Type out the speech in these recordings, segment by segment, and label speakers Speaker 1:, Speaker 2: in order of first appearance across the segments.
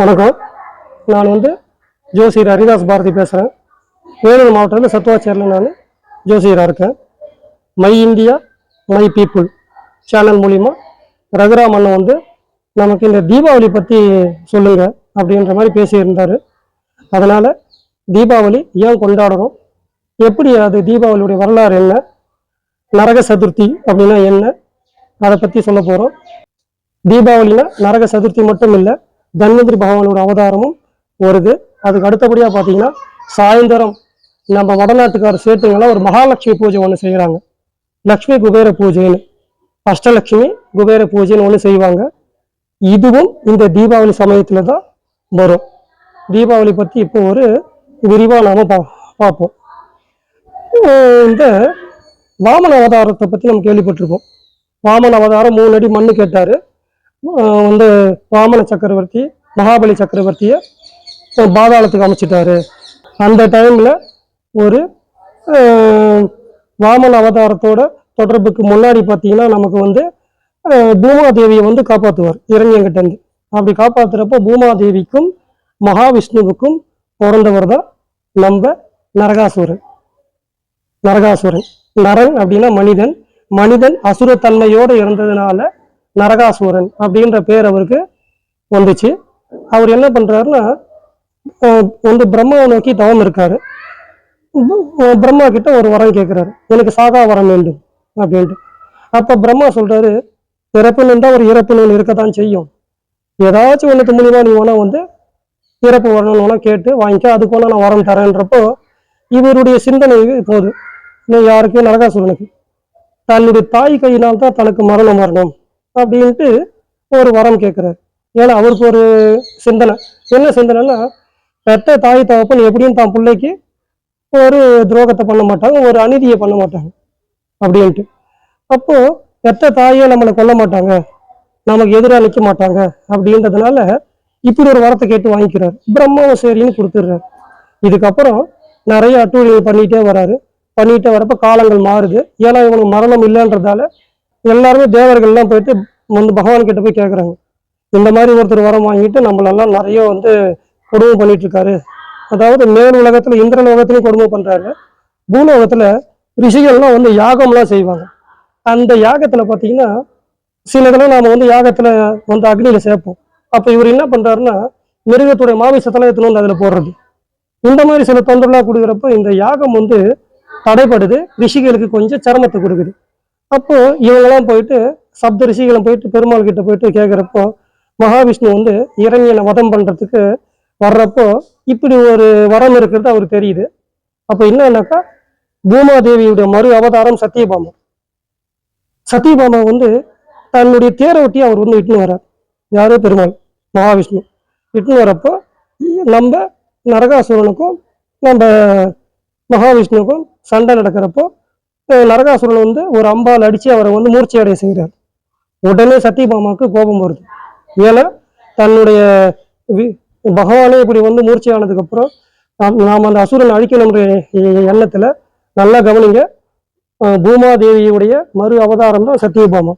Speaker 1: வணக்கம். நான் வந்து ஜோசியர் ஹரிதாஸ் பாரதி பேசுகிறேன் வேலூர் மாவட்டத்தில் சத்துவாச்சேரியில் நான் ஜோசியராக இருக்கேன். My India my people channel மூலிமா ரகுராம் அண்ணன் வந்து நமக்கு இந்த தீபாவளி பற்றி சொல்லுங்கள் அப்படின்ற மாதிரி பேசியிருந்தார். அதனால் தீபாவளி ஏன் கொண்டாடுறோம்? எப்படி அது தீபாவளியுடைய வரலாறு என்ன? நரக சதுர்த்தி அப்படின்னா என்ன? அதை பற்றி சொல்ல போகிறோம் தீபாவளினா நரக சதுர்த்தி மட்டும் இல்லை தன்வந்திரி பகவானோட அவதாரமும் வருது. அதுக்கு அடுத்தபடியாக பார்த்தீங்கன்னா சாயந்தரம் நம்ம வடநாட்டுக்கார சேட்டுங்கெல்லாம் ஒரு மகாலட்சுமி பூஜை ஒன்று செய்கிறாங்க லக்ஷ்மி குபேர பூஜைன்னு. அஷ்டலக்ஷ்மி குபேர பூஜைன்னு ஒன்று செய்வாங்க. இதுவும் இந்த தீபாவளி சமயத்தில் தான் வரும். தீபாவளி பற்றி இப்போ ஒரு விரிவாக நாம் பா பார்ப்போம். இந்த வாமன அவதாரத்தை பற்றி நம்ம கேள்விப்பட்டிருக்கோம் வாமன அவதாரம் மூணு அடி மண்ணு கேட்டார். வந்து வாமன சக்கரவர்த்தி மகாபலி சக்கரவர்த்தியை பாதாளத்துக்கு அமைச்சிட்டாரு. அந்த டைமில் ஒரு வாமன அவதாரத்தோட தொடர்புக்கு முன்னாடி பார்த்தீங்கன்னா நமக்கு வந்து பூமாதேவியை வந்து காப்பாற்றுவார் இருந்து. அப்படி காப்பாத்துறப்போ பூமாதேவிக்கும் மகாவிஷ்ணுவுக்கும் பிறந்தவர் தான் நம்ம நரகாசுரன். நரகாசுரன். நரன் அப்படின்னா மனிதன். மனிதன் அசுரத்தன்மையோடு இருந்ததுனால நரகாசுரன் அப்படின்ற பேர் அவருக்கு வந்துச்சு. அவர் என்ன பண்ணுறாருன்னா வந்து பிரம்மாவை நோக்கி தவம் இருக்காரு. பிரம்மா கிட்ட ஒரு வரம் கேட்குறாரு எனக்கு சாகா வரம் வேண்டும் அப்படின்ட்டு. அப்போ பிரம்மா சொல்கிறாரு இறப்பு நின்றா ஒரு இறப்பு நூல் இருக்கத்தான் செய்யும். ஏதாச்சும் ஒன்றுக்கு மூலியமா நீ வேணால் வந்து இறப்பு வரணும்னு வேணா கேட்டு வாங்கிக்க. அதுக்கு வேணா நான் வரம் தரேன்றப்போ இவருடைய சிந்தனை போகுது நீ யாருக்கு? நரகாசுரனுக்கு. தன்னுடைய தாய் கையினால் தான் தனக்கு மரணம் வரணும். அப்படின்ட்டு ஒரு வரம் கேட்குறாரு ஏன்னா அவருக்கு ஒரு சிந்தனை. என்ன சிந்தனைன்னா பெத்த தாய் தகப்பன் எப்படியும் தான் பிள்ளைக்கு ஒரு துரோகத்தை பண்ண மாட்டாங்க ஒரு அநீதியை பண்ண மாட்டாங்க. அப்படின்ட்டு. அப்போ பெத்த தாயை நம்மளை கொல்ல மாட்டாங்க நமக்கு எதிராக நிற்க மாட்டாங்க அப்படின்றதுனால இப்படி ஒரு வரத்தை கேட்டு வாங்கிக்கிறார். பிரம்மாவும் சரின்னு கொடுத்துட்றாரு. இதுக்கப்புறம் நிறைய அட்டூழியங்கள் பண்ணிகிட்டே வராரு. பண்ணிகிட்டே வரப்போ காலங்கள் மாறுது. ஏன்னா இவனுக்கு மரணம் இல்லைன்றதால எல்லாருமே தேவர்கள்லாம் போயிட்டு வந்து பகவான் கிட்ட போய் கேட்குறாங்க இந்த மாதிரி ஒருத்தர் வரம் வாங்கிட்டு நம்மளெல்லாம் நிறைய வந்து கொடுமை பண்ணிட்டு இருக்காரு அதாவது மேல் உலகத்துல இந்திர லோகத்திலையும் கொடுமை பண்றாரு. பூலோகத்துல ரிஷிகள்லாம் வந்து யாகம்லாம் செய்வாங்க. அந்த யாகத்துல பார்த்தீங்கன்னா சில நாம் நாம வந்து யாகத்துல வந்து அக்னியில் சேர்ப்போம். அப்போ இவர் என்ன பண்றாருன்னா மிருகத்துடைய மாமிசத்தெல்லாம் எடுத்துன்னு வந்து அதுல போடுறது. இந்த மாதிரி சில தொந்தரவுலாம் கொடுக்குறப்ப இந்த யாகம் வந்து தடைப்படுது ரிஷிகளுக்கு கொஞ்சம் சிரமத்தை கொடுக்குது. அப்போ இவங்கெல்லாம் போயிட்டு சப்த ரிஷிகளும் போயிட்டு பெருமாள் கிட்ட போயிட்டு கேட்குறப்போ மகாவிஷ்ணு வந்து இறைஞனை வதம் பண்ணுறதுக்கு வர்றப்போ இப்படி ஒரு வரம் இருக்கிறது அவருக்கு தெரியுது. அப்போ என்னன்னாக்கா பூமாதேவியுடைய மறு அவதாரம் சத்தியபாமா சத்தியபாமா வந்து தன்னுடைய தேரை ஒட்டி அவர் வந்து இட்டுன்னு வர்றார். யாரோ? பெருமாள். மகாவிஷ்ணு. இட்டுன்னு வரப்போ நம்ம நரகாசுரனுக்கும் நம்ம மகாவிஷ்ணுவுக்கும் சண்டை நடக்கிறப்போ நரகாசுரன் வந்து ஒரு அம்பால் அடித்து அவரை வந்து மூர்ச்சையடைய செய்கிறார். உடனே சத்தியபாமாவுக்கு கோபம் வருது. ஏன்னா தன்னுடைய வி- பகவானே இப்படி வந்து மூர்ச்சையானதுக்கப்புறம் நாம் நாம் அந்த அசுரனை அழிக்கணுன்ற எண்ணத்தில் நல்லா கவனிங்க. பூமாதேவியுடைய மறு அவதாரம் தான் சத்தியபாமா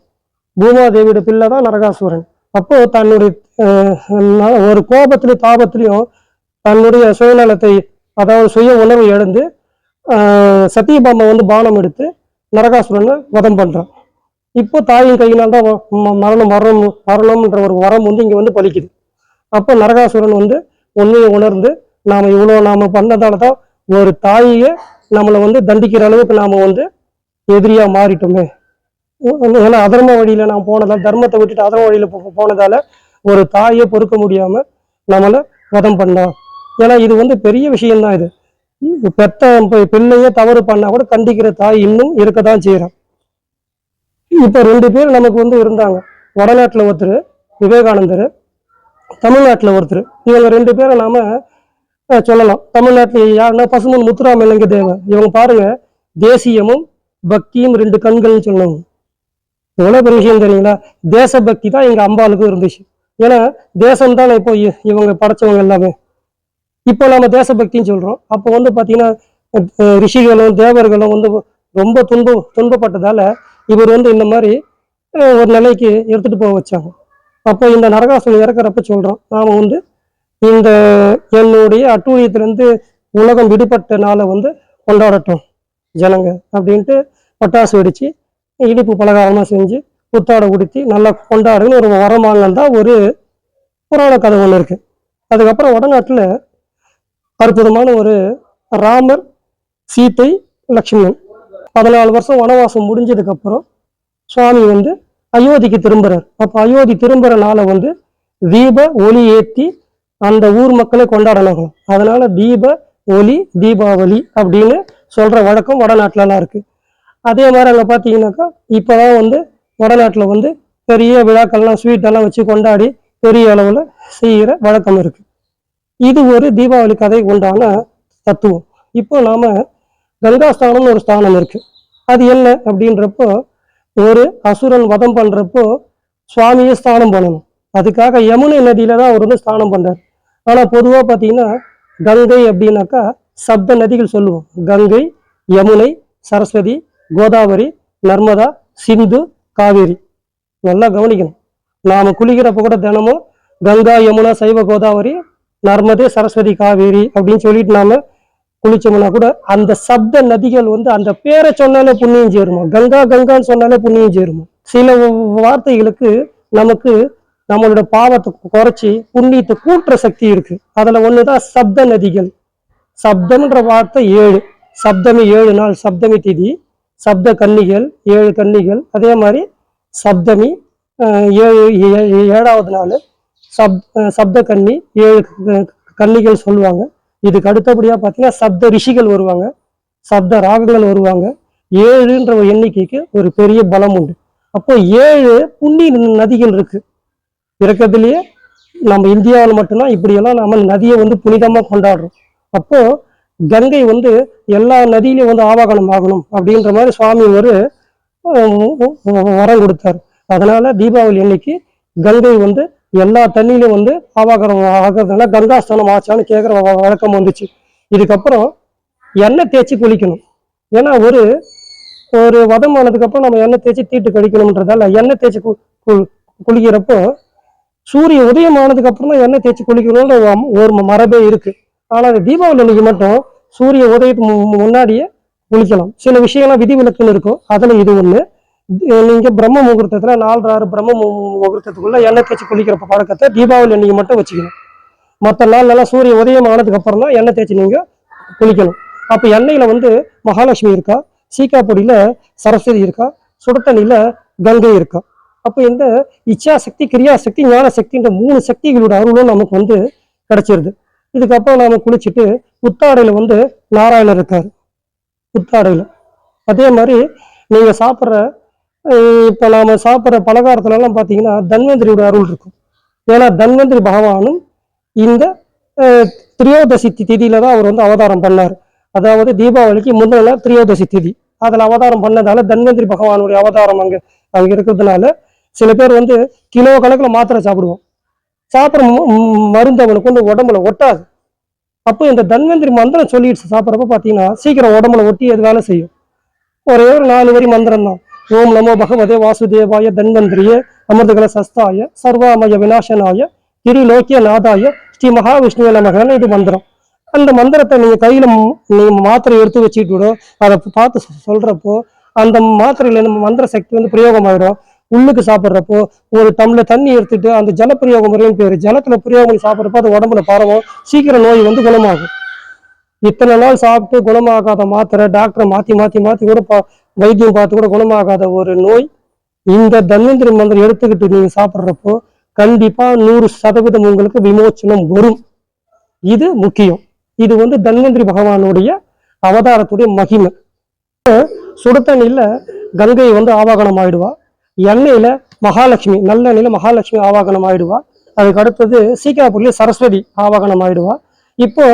Speaker 1: பூமாதேவியோட பிள்ளை தான் நரகாசுரன். அப்போ தன்னுடைய ஒரு கோபத்திலையும் தாபத்திலையும் தன்னுடைய சுயநலத்தை அதாவது சுய உணர்வு இழந்து சத்தியபாமா வந்து பானம் எடுத்து நரகாசுரனை வதம் பண்ணுறான் இப்போ தாயின் கையினால் தான் ம- மரணம் வரணும் வரணும்ன்ற ஒரு வரம் வந்து இங்கே வந்து பலிக்குது. அப்போ நரகாசுரன் வந்து உண்மையை உணர்ந்து நாம் இவ்வளோ நாம் பண்ணதால தான் ஒரு தாயை நம்மளை வந்து தண்டிக்கிற அளவுக்கு நாம் வந்து எதிரியாக மாறிட்டோமே. ஏன்னா அதர்ம வழியில் நான் போனதால் தர்மத்தை விட்டுட்டு அதர்ம வழியில் போனதால் போனதால ஒரு தாயை பொறுக்க முடியாமல் நம்மளை வதம் பண்ணான். ஏன்னா இது வந்து பெரிய விஷயம்தான் இது. பெத்த பிள்ளையே தவறு பண்ணா கூட கண்டிக்கிற தாய் இன்னும் இருக்கத்தான் செய்யறான் இப்ப ரெண்டு பேர் நமக்கு வந்து இருந்தாங்க. வடநாட்டுல ஒருத்தர் விவேகானந்தர் தமிழ்நாட்டுல ஒருத்தர். இவங்க ரெண்டு பேரை நாம சொல்லலாம். தமிழ்நாட்டுல யாருன்னா பசுமன் முத்துராமலிங்க தேவர். இவங்க பாருங்க தேசியமும் பக்தியும் ரெண்டு கண்கள்னு சொன்னாங்க எவ்வளவு பெரிய விஷயம் தெரியுங்களா? தேசபக்தி தான் எங்க அம்பாளுக்கும் இருந்துச்சு. ஏன்னா தேசம் தானே இப்போ இ- இவங்க படைச்சவங்க எல்லாமே. இப்போ நம்ம தேசபக்தின்னு சொல்கிறோம் அப்போ வந்து பார்த்தீங்கன்னா ரிஷிகளும் தேவர்களும் வந்து ரொம்ப துன்ப துன்பப்பட்டதால் இவர் வந்து இந்த மாதிரி ஒரு நிலைக்கு எடுத்துகிட்டு போக வச்சாங்க. அப்போ இந்த நரகாசுரன் இறக்குறப்ப சொல்கிறோம் நாம் வந்து இந்த என்னுடைய அட்டூழியத்திலேருந்து உலகம் விடுபட்ட நாளை வந்து கொண்டாடட்டும் ஜனங்க அப்படின்ட்டு பட்டாசு வெடித்து இனிப்பு பலகாரமாக செஞ்சு புத்தாடை உடுத்தி நல்லா கொண்டாடுன்னு ஒரு வரமாங்கன்னு தான் ஒரு புராண கதை ஒன்று இருக்குது அதுக்கப்புறம் வடநாட்டில் அற்புதமான ஒரு ராமர் சீத்தை லக்ஷ்மணன். பதினாலு வருஷம் வனவாசம் முடிஞ்சதுக்கப்புறம் சுவாமி வந்து அயோத்திக்கு திரும்புறார். அப்போ அயோத்தி திரும்புறனால நாளை வந்து தீப ஒளி ஏற்றி அந்த ஊர் மக்களை கொண்டாடணும் அதனால தீப ஒளி தீபாவளி அப்படின்னு சொல்ற வழக்கம் வடநாட்டிலலாம் இருக்கு. அதே மாதிரி அங்கே பார்த்தீங்கன்னாக்கா இப்போதான் வந்து வடநாட்டில் வந்து பெரிய விழாக்கள்லாம் ஸ்வீட்டெல்லாம் வச்சு கொண்டாடி பெரிய அளவில் செய்கிற வழக்கம் இருக்கு. இது ஒரு தீபாவளி கதை உண்டான தத்துவம். இப்போ நாம கங்காஸ்தானம்னு ஒரு ஸ்தானம் இருக்கு. அது என்ன அப்படின்றப்போ ஒரு அசுரன் வதம் பண்றப்போ சுவாமியை ஸ்தானம் பண்ணணும். அதுக்காக யமுனை நதியில தான் அவர் வந்து ஸ்தானம் பண்றார். ஆனா பொதுவா பார்த்தீங்கன்னா கங்கை அப்படின்னாக்கா சப்த நதிகள் சொல்லுவோம். கங்கை யமுனை சரஸ்வதி கோதாவரி நர்மதா சிந்து காவேரி. நல்லா கவனிக்கணும். நாம குளிக்கிறப்ப கூட தினமும் கங்கா யமுனா சைவ கோதாவரி நர்மதே சரஸ்வதி காவேரி அப்படின்னு சொல்லிட்டு நாம குளிச்சோம்னா கூட அந்த சப்த நதிகள் வந்து அந்த பேரை சொன்னாலே புண்ணியம் சேருமா? கங்கா கங்கான்னு சொன்னாலே புண்ணியம் சேருமா? சில வார்த்தைகளுக்கு நமக்கு நம்மளோட பாவத்தை குறைச்சி புண்ணியத்தை கூட்டுற சக்தி இருக்கு. அதுல ஒண்ணுதான் சப்த நதிகள். சப்தம்ன்ற வார்த்தை ஏழு. சப்தமி ஏழு நாள் சப்தமி திதி சப்த கன்னிகள் ஏழு கன்னிகள் அதே மாதிரி சப்தமி ஏழு ஏ- ஏழாவது நாள் சப் சப்த கன்னி ஏழு கன்னிகள் சொல்லுவாங்க. இதுக்கு அடுத்தபடியாக பார்த்தீங்கன்னா சப்த ரிஷிகள் வருவாங்க. சப்த ராகங்கள் வருவாங்க. ஏழுன்ற ஒரு எண்ணிக்கைக்கு ஒரு பெரிய பலம் உண்டு. அப்போ ஏழு புண்ணிய நதிகள் இருக்கு. இருக்கிறதுலயே நம்ம இந்தியாவில் மட்டும்தான் இப்படியெல்லாம் நம்ம நதியை வந்து புனிதமாக கொண்டாடுறோம். அப்போ கங்கை வந்து எல்லா நதியிலையும் வந்து ஆவாகனம் ஆகணும் அப்படின்ற மாதிரி சுவாமி ஒரு வரம் கொடுத்தார். அதனால தீபாவளி அன்னைக்கு கங்கை வந்து எல்லா தண்ணியிலும் வந்து ஆவாகனம் ஆகிறதுனால கங்காஸ்தானம் ஆச்சான்னு கேட்குற வழக்கம் வந்துச்சு. இதுக்கப்புறம் எண்ணெய் தேய்ச்சி குளிக்கணும். ஏன்னா ஒரு ஒரு வதம் ஆனதுக்கப்புறம் நம்ம எண்ணெய் தேய்ச்சி தீட்டு கழிக்கணுன்றதால எண்ணெய் தேய்ச்சி கு- கு- குளிக்கிறப்போ சூரிய உதயம் ஆனதுக்கப்புறம் தான் எண்ணெய் தேய்ச்சி குளிக்கணும்னு ஒரு மரபே இருக்குது ஆனால் அது தீபாவளி அன்னைக்கு மட்டும் சூரிய உதயத்துக்கு மு- முன்னாடியே குளிக்கலாம். சில விஷயம்லாம் விதிவிலக்குன்னு இருக்கும். அதில் இது ஒன்று நீங்கள் பிரம்ம முகூர்த்தத்தில் நாலு ஆறு பிரம்ம மு- முகூர்த்தத்துக்குள்ள எண்ணெய் தேய்ச்சி குளிக்கிற பழக்கத்தை தீபாவளி அன்றைக்கி மட்டும் வச்சுக்கணும். மற்ற நாள்லாம் சூரிய உதயம் ஆனதுக்கு அப்புறம் தான் எண்ணெய் தேய்ச்சி நீங்கள் குளிக்கணும். அப்போ எண்ணெயில் வந்து மகாலட்சுமி இருக்கா? சீக்கா சரஸ்வதி இருக்கா? சுடத்தண்ணியில் கங்கை இருக்கா? அப்போ இந்த இச்சா சக்தி கிரியா சக்தி ஞான சக்தின்ற மூணு சக்திகளோட அருளும் நமக்கு வந்து கிடைச்சிருது. இதுக்கப்புறம் நாம் குளிச்சுட்டு புத்தாடையில் வந்து நாராயணர் இருக்கார். புத்தாடையில். அதே மாதிரி நீங்கள் சாப்பிட்ற இப்போ நாம் சாப்பிட்ற பலகாரத்துலலாம் பார்த்தீங்கன்னா தன்வந்திரியோட அருள் இருக்கும். ஏன்னா தன்வந்திரி பகவானும் இந்த திரியோதசி திதியில தான் அவர் வந்து அவதாரம் பண்ணார். அதாவது தீபாவளிக்கு முந்தின திரியோதசி திதி. அதில் அவதாரம் பண்ணதால தன்வந்திரி பகவானுடைய அவதாரம் அங்கே அங்கே இருக்கிறதுனால சில பேர் வந்து கிலோ கணக்கில் மாத்திரை சாப்பிடுவோம். சாப்பிட்ற மருந்து அவனுக்கு வந்து உடம்புல ஒட்டாது. அப்போ இந்த தன்வந்திரி மந்திரம் சொல்லிட்டு சாப்பிட்றப்ப பார்த்தீங்கன்னா சீக்கிரம் உடம்புல ஒட்டி அது வேலை செய்யும். ஒரே ஒரு நாலு வரி மந்திரம் தான் ஓம் நமோ பகவதே வாசுதேவாய தன்வந்திரிய அமிர்தகல சஸ்தாய சர்வாமய விநாசனாய திரிலோக்கிய நாதாய ஸ்ரீ மகாவிஷ்ணுவ நமகன் இது மந்திரம். அந்த மந்திரத்தை நீங்க கையில ம்- மாத்திரை எடுத்து வச்சுட்டு விடும் அதை பார்த்து சொல்றப்போ அந்த மாத்திரையில நம்ம மந்திர சக்தி வந்து பிரயோகமாயிடும். உள்ளுக்கு சாப்பிட்றப்போ ஒரு டம்ளர் தண்ணி எடுத்துட்டு அந்த ஜல பிரயோக முறைன்னு பேரு ஜலத்துல பிரயோகம் பண்ணி சாப்பிட்றப்போ அது உடம்புல பரவும். சீக்கிரம் நோய் வந்து குணமாகும். இத்தனை நாள் சாப்பிட்டு குணமாகாத மாத்திரை டாக்டரை மாத்தி மாத்தி மாத்தி கூட பா- வைத்தியம் பார்த்து கூட குணமாகாத ஒரு நோய். இந்த தன்வந்திரி மந்திரம் எடுத்துக்கிட்டு நீங்க சாப்பிட்றப்போ கண்டிப்பா நூறு சதவீதம் உங்களுக்கு விமோச்சனம் வரும். இது முக்கியம். இது வந்து தன்வந்திரி பகவானுடைய அவதாரத்துடைய மகிமை. சுடுதண்ணில கங்கை வந்து ஆவாகனம் ஆயிடுவா எண்ணெயில மகாலட்சுமி நல்லெண்ணெயில மகாலட்சுமி ஆவாகனம் ஆயிடுவா அதுக்கு அடுத்தது சீக்காப்பூர்ல சரஸ்வதி ஆவாகனம் ஆயிடுவா இப்போ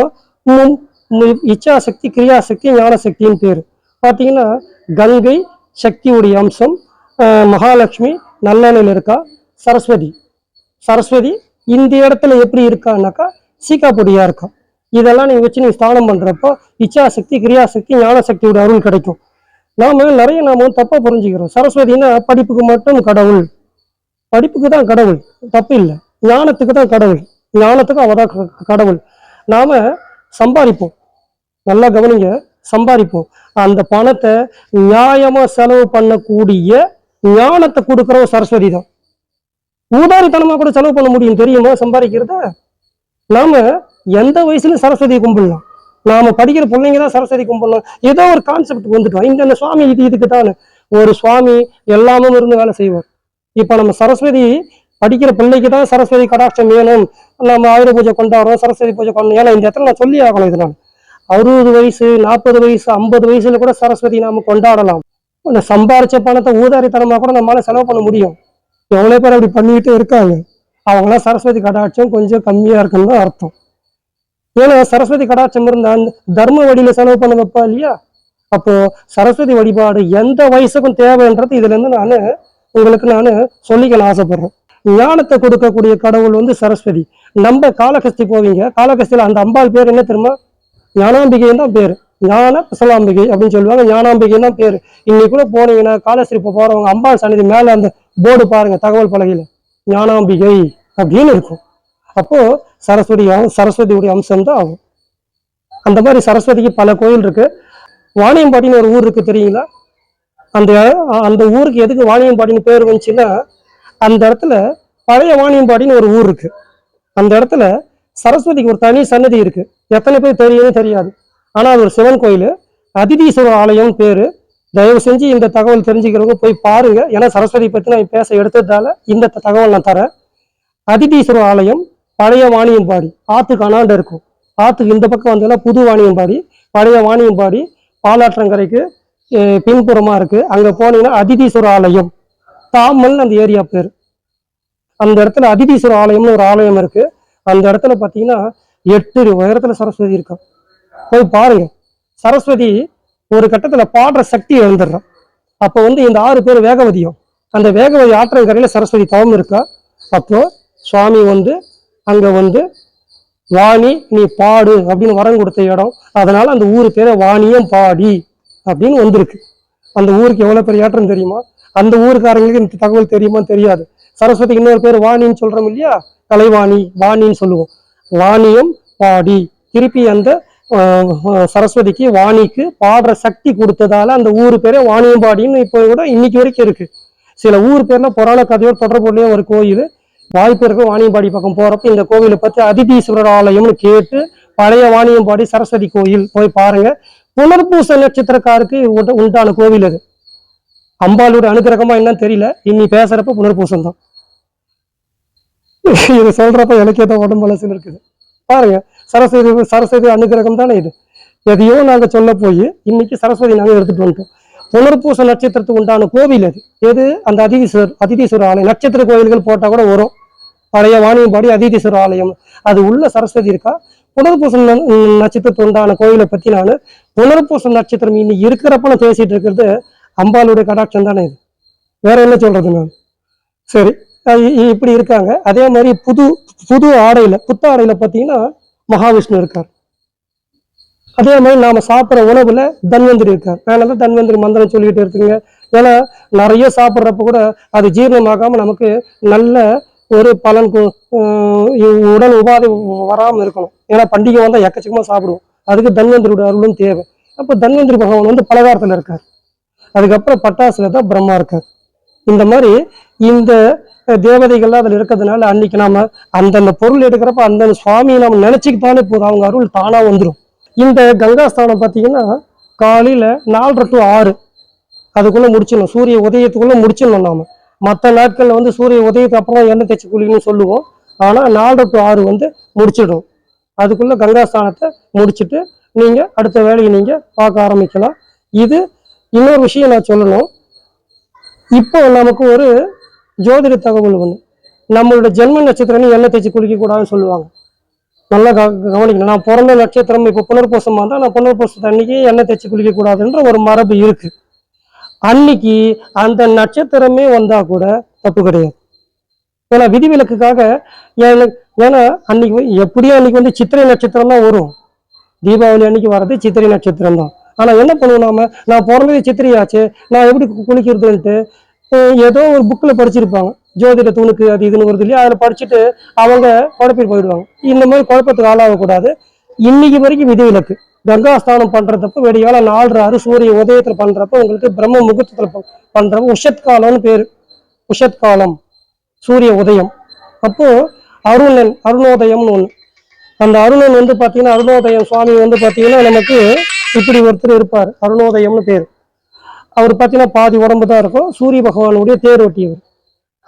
Speaker 1: இச்சாசக்தி கிரியாசக்தி ஞானசக்தின்னு பேர். பார்த்தீங்கன்னா கங்கை சக்தியுடைய அம்சம் மகாலட்சுமி நல்லெண்ணில் இருக்கா? சரஸ்வதி. சரஸ்வதி இந்த இடத்துல எப்படி இருக்கான்னாக்கா சீக்காப்பொடியாக இருக்கா இதெல்லாம் நீங்கள் வச்சு நீங்கள் ஸ்தானம் பண்றப்போ இச்சாசக்தி கிரியாசக்தி ஞானசக்தியோட அருள் கிடைக்கும். நாம நிறைய நாம வந்து தப்பாக புரிஞ்சுக்கிறோம். சரஸ்வதினா படிப்புக்கு மட்டும் கடவுள். படிப்புக்கு தான் கடவுள். தப்பு இல்லை. ஞானத்துக்கு தான் கடவுள். ஞானத்துக்கும் அவதான் க- கடவுள். நாம சம்பாதிப்போம். நல்லா கவனிங்க. சம்பாதிப்போம். அந்த பணத்தை நியாயமா செலவு பண்ணக்கூடிய ஞானத்தை கொடுக்குறவ சரஸ்வதி தான். ஊதாரித்தனமா கூட செலவு பண்ண முடியும் தெரியுமா? சம்பாதிக்கிறத? நாம எந்த வயசுலயும் சரஸ்வதியை கும்பிடலாம். நாம படிக்கிற பிள்ளைங்க தான் சரஸ்வதி கும்பிடலாம். ஏதோ ஒரு கான்செப்ட் வந்துட்டோம். இந்த அந்த சுவாமி இது இதுக்கு தானே. ஒரு சுவாமி எல்லாமும் இருந்து வேலை செய்வார். இப்ப நம்ம சரஸ்வதி படிக்கிற பிள்ளைக்கு தான் சரஸ்வதி கடாட்சம் வேணும். நம்ம ஆயுத பூஜை கொண்டாடுறோம் சரஸ்வதி பூஜை கொண்டாடுறோம் ஏன்னா இந்த இடத்துல நான் சொல்லி ஆகணும் இதனால. அறுபது வயசு நாற்பது வயசு ஐம்பது வயசுல கூட சரஸ்வதி நாம கொண்டாடலாம். இந்த சம்பாரிச்ச பணத்தை ஊதாரித்தனமா கூட நம்மளால செலவு பண்ண முடியும். எவ்வளோ பேர் அப்படி பண்ணிக்கிட்டே இருக்காங்க. அவங்களாம் சரஸ்வதி கடாட்சம் கொஞ்சம் கம்மியா இருக்குன்னு தான் அர்த்தம். ஏன்னா சரஸ்வதி கடாட்சம் இருந்தா தர்ம வழியில செலவு பண்ண வைப்பா இல்லையா? அப்போ சரஸ்வதி வழிபாடு எந்த வயசுக்கும் தேவைன்றது இதுல இருந்து நான் உங்களுக்கு நான் சொல்லிக்கணும் ஆசைப்படுறேன். ஞானத்தை கொடுக்கக்கூடிய கடவுள் வந்து சரஸ்வதி. நம்ம காலகஸ்தி போவீங்க. காலகஸ்தியில அந்த அம்பாள் பேர் என்ன தெரியுமா? ஞானாம்பிகைன்னு தான் பேர். ஞான குசலாம்பிகை அப்படின்னு சொல்லுவாங்க. ஞானாம்பிகை தான் பேர். இன்னைக்கு கூட போனீங்கன்னா காலஸ்திரி இப்போ போறவங்க அம்பாள் சன்னிதி மேல அந்த போர்டு பாருங்க தகவல் பலகையில. ஞானாம்பிகை அப்படின்னு இருக்கும். அப்போ சரஸ்வதி சரஸ்வதியுடைய அம்சம் தான் ஆகும் அந்த மாதிரி சரஸ்வதிக்கு பல கோயில் இருக்கு. வாணியம்பாடின்னு ஒரு ஊர் இருக்கு தெரியுங்களா? அந்த அந்த ஊருக்கு எதுக்கு வாணியம்பாடின்னு பேர் வந்துச்சுன்னா அந்த இடத்துல பழைய வாணியம்பாடின்னு ஒரு ஊர் இருக்கு. அந்த இடத்துல சரஸ்வதிக்கு ஒரு தனி சன்னதி இருக்கு. எத்தனை பேர் தெரியும்னு தெரியாது. ஆனால் அது ஒரு சிவன் கோயில். அதிதீஸ்வரர் ஆலயம் பேர். தயவு செஞ்சு இந்த தகவல் தெரிஞ்சுக்கிறவங்க போய் பாருங்க. ஏன்னா சரஸ்வதி பற்றி நான் பேச எடுத்ததால இந்த தகவல் நான் தரேன். அதிதீஸ்வரர் ஆலயம் பழைய வாணியம்பாடி ஆற்றுக்கு அணாண்ட இருக்கும். ஆற்றுக்கு இந்த பக்கம் வந்ததுன்னா புது வாணியம்பாடி பழைய வாணியம்பாடி பாலாற்றங்கரைக்கு பின்புறமாக இருக்குது அங்கே போனீங்கன்னா அதிதீஸ்வரர் ஆலயம். தாமல் அந்த ஏரியா பேர். அந்த இடத்துல அதிதீஸ்வரர் ஆலயம்னு ஒரு ஆலயம் இருக்குது அந்த இடத்துல பாத்தீங்கன்னா எட்டு உயரத்துல சரஸ்வதி இருக்கா? போய் பாருங்க. சரஸ்வதி ஒரு கட்டத்துல பாடுற சக்தி எழுந்துடுறான் அப்போ வந்து இந்த ஆறு பேர் வேகவதியும் அந்த வேகவதி ஆற்றங்கரையில சரஸ்வதி தவம் இருக்கா? அப்போ சுவாமி வந்து அங்க வந்து வாணி நீ பாடு அப்படின்னு வரம் கொடுத்த இடம். அதனால அந்த ஊரு பேரை வாணியம் பாடி அப்படின்னு வந்திருக்கு. அந்த ஊருக்கு எவ்வளவு பெரிய ஏற்றம் தெரியுமா? அந்த ஊருக்காரங்களுக்கு இந்த தகவல் தெரியுமா தெரியாது. சரஸ்வதிக்கு இன்னொரு பேர் வாணின்னு சொல்றோம் இல்லையா? கலைவாணி வாணின்னு சொல்லுவோம். வாணியம் பாடி. திருப்பி அந்த சரஸ்வதிக்கு வாணிக்கு பாடுற சக்தி கொடுத்ததால அந்த ஊர் பேரே வாணியம்பாடின்னு இப்போ கூட இன்னைக்கு வரைக்கும் இருக்கு. சில ஊர் பேர்ல புராண கதையோடு தொடர்புடைய ஒரு கோயில். வாய்ப்பு இருக்கு வாணியம்பாடி பக்கம் போறப்ப இந்த கோவிலை பத்தி அதிதீஸ்வரர் ஆலயம்னு கேட்டு பழைய வாணியம்பாடி சரஸ்வதி கோயில் போய் பாருங்க. புனர்பூச நட்சத்திரக்காருக்கு உண்டான கோவில் அது. அம்பாளோட அனுகிரகமா என்னன்னு தெரியல. இன்னி பேசுறப்ப புனர்பூசம் தான் இது சொல்றப்ப எனக்கே தான் உடம்புல சில இருக்குது. பாருங்க சரஸ்வதி சரஸ்வதி அனுகிரகம் தானே இது. எதையோ நாங்கள் சொல்ல போய் இன்னைக்கு சரஸ்வதி நாங்க எடுத்துட்டு வந்துட்டோம். புனர்பூச நட்சத்திரத்துக்கு உண்டான கோவில் அது. எது? அந்த அதிதீஸ்வர் அதிதீஸ்வரர் ஆலயம். நட்சத்திர கோவில்கள் போட்டால் கூட வரும். பழைய வாணியம்பாடி அதிதீஸ்வரர் ஆலயம். அது உள்ள சரஸ்வதி இருக்கா? புனர்பூச நட்சத்திரத்துக்கு உண்டான கோவிலை பற்றி நான் புனர்பூச நட்சத்திரம் இன்னைக்கு இருக்கிறப்ப நான் பேசிட்டு இருக்கிறது அம்பாளுடைய கடாட்சம் தானே இது. வேற என்ன சொல்றது நான்? சரி. இப்படி இருக்காங்க. அதே மாதிரி புது புது ஆடையில புத்தாடையில பார்த்தீங்கன்னா மகாவிஷ்ணு இருக்கார். அதே மாதிரி நாம சாப்பிட்ற உணவுல தன்வந்திரி இருக்கார். அதனால தன்வந்திரி மந்திரம் சொல்லிக்கிட்டு இருக்குங்க. ஏன்னா நிறைய சாப்பிட்றப்ப கூட அது ஜீரணமாகாம நமக்கு நல்ல ஒரு பலன் கு- உடல் உபாதை வராமல் இருக்கணும். ஏன்னா பண்டிகை வந்தா எக்கச்சக்கமா சாப்பிடுவோம். அதுக்கு தன்வந்திரியோட அருளும் தேவை. அப்ப தன்வந்திரி பகவான் வந்து பலகாரத்துல இருக்கார். அதுக்கப்புறம் பட்டாசுல தான் பிரம்மா இருக்கார். இந்த மாதிரி இந்த தேவதைகள்லாம் அதில் இருக்கிறதுனால அன்னைக்கு நாம அந்தந்த பொருள் எடுக்கிறப்ப அந்தந்த சுவாமியை நம்ம நினைச்சுக்கிட்டாலே போதும். அவங்க அருள் தானாக வந்துடும் இந்த கங்கா ஸ்தானம் பார்த்தீங்கன்னா காலையில் நாலரை டு ஆறு. அதுக்குள்ளே முடிச்சிடணும். சூரிய உதயத்துக்குள்ளே முடிச்சிடணும் நாம. மற்ற நாட்களில் வந்து சூரிய உதயத்துக்கு அப்புறம் எண்ணெய் தேய்ச்சி குளிக்கணும்னு சொல்லுவோம். ஆனால் நாலரை டு ஆறு வந்து முடிச்சிடும் அதுக்குள்ளே கங்கா ஸ்தானத்தை முடிச்சிட்டு நீங்கள் அடுத்த வேலையை நீங்கள் பார்க்க ஆரம்பிக்கலாம். இது இன்னொரு விஷயம் நான் சொல்லணும். இப்போ நமக்கு ஒரு ஜோதிட தகவல் ஒன்று நம்மளோட ஜென்ம நட்சத்திரம் எண்ணெய் தேய்ச்சி குளிக்கக்கூடாதுன்னு சொல்லுவாங்க. நல்லா கவ- கவனிக்கணும். நான் பிறந்த நட்சத்திரம் இப்போ புனர்பூசமாக இருந்தால் நான் புனர்பூசத்தை அன்னைக்கு எண்ணெய் தேய்ச்சி குளிக்கக்கூடாதுன்ற ஒரு மரபு இருக்கு. அன்னைக்கு அந்த நட்சத்திரமே வந்தா கூட தப்பு கிடையாது. ஏன்னா விதிவிலக்குக்காக ஏன்னா- ஏன்னா அன்னைக்கு எப்படியும் அன்னைக்கு வந்து சித்திரை நட்சத்திரம் தான் வரும். தீபாவளி அன்னைக்கு வர்றது சித்திரை நட்சத்திரம் தான். ஆனா என்ன பண்ணுவோம் நாம? நான் பிறந்தது சித்திரையாச்சு நான் எப்படி குளிக்கிறதுன்ட்டு ஏதோ ஒரு புக்கில் படிச்சிருப்பாங்க. ஜோதிட தூணுக்கு அது இதுன்னு வருது இல்லையா? அதில் படிச்சுட்டு அவங்க குழப்பிட்டு போயிடுவாங்க. இந்த மாதிரி குழப்பத்துக்கு ஆளாகக்கூடாது இன்னைக்கு வரைக்கும் விதிவிலக்கு கங்கா ஸ்நானம் பண்ணுறதப்ப வெடியால நாலு ஆறு சூரிய உதயத்தில் பண்ணுறப்ப உங்களுக்கு பிரம்ம முகூர்த்தத்தில் பண்ணுறப்ப உஷத்காலம்னு பேர். உஷத்காலம் சூரிய உதயம். அப்போது அருணன் அருணோதயம்னு ஒன்று அந்த அருணன் வந்து பார்த்தீங்கன்னா அருணோதயம் சுவாமி வந்து பார்த்தீங்கன்னா நமக்கு இப்படி ஒருத்தர் இருப்பார். அருணோதயம்னு பேர். அவர் பார்த்தீங்கன்னா பாதி உடம்பு தான் இருக்கும். சூரிய பகவானுடைய தேர் ஒட்டியவர்.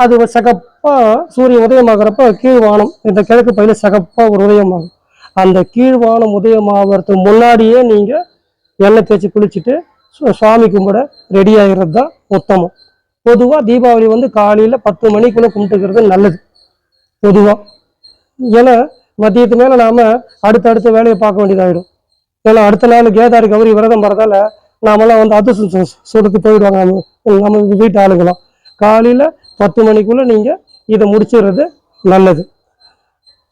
Speaker 1: அது சகப்பாக சகப்பா சூரிய உதயமாகிறப்ப கீழ்வானம் இந்த கிழக்கு பயில சகப்பாக ஒரு உதயமாகும். அந்த கீழ்வானம் உதயமாகறதுக்கு முன்னாடியே நீங்கள் எண்ணெய் தேய்ச்சி குளிச்சுட்டு சு- சுவாமி கும்பிட ரெடி ஆகிறது தான் உத்தமம். பொதுவாக தீபாவளி வந்து காலையில் பத்து மணிக்குள்ளே கும்பிட்டுக்கிறது நல்லது. பொதுவாக ஏன்னா மதியத்து மேலே நாம் அடுத்தடுத்த வேலையை பார்க்க வேண்டியதாகிடும் ஏன்னா அடுத்த நாள் கேதாரி கௌரி விரதம் வரதால் நாமெல்லாம் வந்து அதிர்ஷ்டம் சுடுக்கு போயிடுவாங்க. நம்ம நம்ம வீட்டு ஆளுங்களாம் காலையில் பத்து மணிக்குள்ளே நீங்கள் இதை முடிச்சிடுறது நல்லது.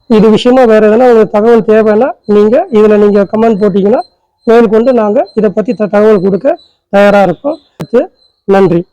Speaker 1: இது விஷயமா வேறு எதனா உங்களுக்கு தகவல் தேவைன்னா நீங்கள் இதில் நீங்கள் கமெண்ட் போட்டிங்கன்னா மேல் கொண்டு இதை பற்றி த- தகவல் கொடுக்க தயாராக இருக்கோம் நன்றி.